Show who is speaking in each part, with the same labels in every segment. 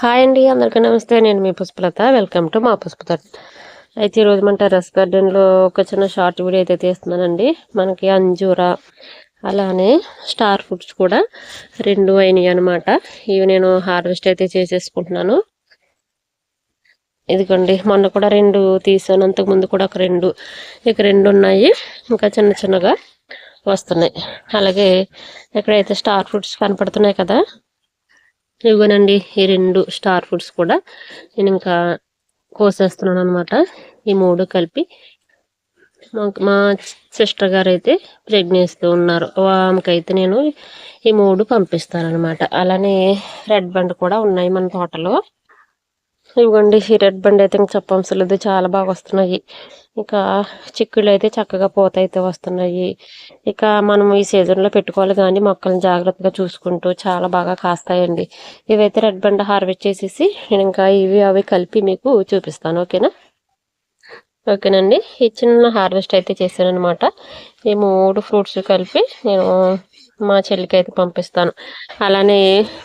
Speaker 1: Hi అండి అందరికీ నమస్తే. నేను మీ పుష్పలత. వెల్కమ్ టు మా పుష్పత అయితే ఈరోజు మన టెరస్ గార్డెన్లో ఒక చిన్న షార్ట్ వీడియో అయితే తీస్తున్నానండి. మనకి అంజూరా అలానే స్టార్ ఫుడ్స్ కూడా రెండు అయినాయి అనమాట ఇవి నేను హార్వెస్ట్ అయితే చేసేసుకుంటున్నాను. ఇదిగోండి మొన్న కూడా రెండు తీసాను. అంతకుముందు కూడా ఒక రెండు. ఇక రెండు ఉన్నాయి. ఇంకా చిన్న చిన్నగా వస్తున్నాయి. అలాగే ఇక్కడైతే స్టార్ ఫ్రూట్స్ కనపడుతున్నాయి కదా ఇవ్వనండి ఈ రెండు స్టార్ ఫుడ్స్ కూడా. నేను ఇంకా కోసేస్తున్నాను అనమాట ఈ మూడు కలిపి. మా సిస్టర్ గారు అయితే ప్రెగ్నెన్సీతో ఉన్నారు ఆమెకైతే నేను ఈ మూడు పంపిస్తాను అనమాట అలానే రెడ్ బండ్ కూడా ఉన్నాయి మన తోటలో. ఇవ్వండి ఈ రెడ్ బండి అయితే ఇంకా చెప్పవసరం లేదు చాలా బాగా వస్తున్నాయి. ఇంకా చిక్కుళ్ళు అయితే చక్కగా పూత అయితే వస్తున్నాయి. ఇక మనం ఈ సీజన్లో పెట్టుకోవాలి కానీ మొక్కలను జాగ్రత్తగా చూసుకుంటూ చాలా బాగా కాస్తాయండి. ఇవైతే రెడ్ బండ హార్వెస్ట్ చేసేసి నేను ఇంకా ఇవి అవి కలిపి మీకు చూపిస్తాను ఓకేనా? ఓకేనండి. ఈ చిన్న హార్వెస్ట్ అయితే చేశాను అనమాట ఈ మూడు ఫ్రూట్స్ కలిపి నేను మా చెల్లికి అయితే పంపిస్తాను. అలానే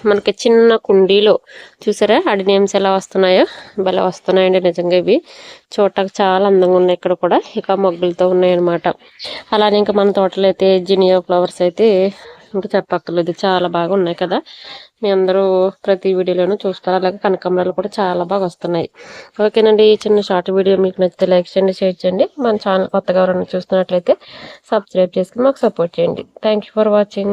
Speaker 1: మనకి చిన్న కుండీలో చూసారా? అడి నేమ్స్ ఎలా వస్తున్నాయో? భలే వస్తున్నాయండి నిజంగా ఇవి. చూడటానికి చాలా అందంగా ఉన్నాయి ఇక్కడ కూడా. ఇక మొగ్గులతో ఉన్నాయన్నమాట. అలానే ఇంకా మన తోటలో అయితే జినియో ఫ్లవర్స్ అయితే ఇంకా చెప్పక్కర్లేదు. చాలా బాగా ఉన్నాయి కదా. మీ అందరూ ప్రతి వీడియోలోనూ చూస్తారు. అలాగే కనకాంబరాలు కూడా చాలా బాగా వస్తున్నాయి. ఓకేనండి ఈ చిన్న షార్ట్ వీడియో మీకు నచ్చితే లైక్ చేయండి షేర్ చేయండి. మన ఛానల్ కొత్తగా ఎవరైనా చూస్తున్నట్లయితే సబ్స్క్రైబ్ చేసుకుని మాకు సపోర్ట్ చేయండి. Thank for watching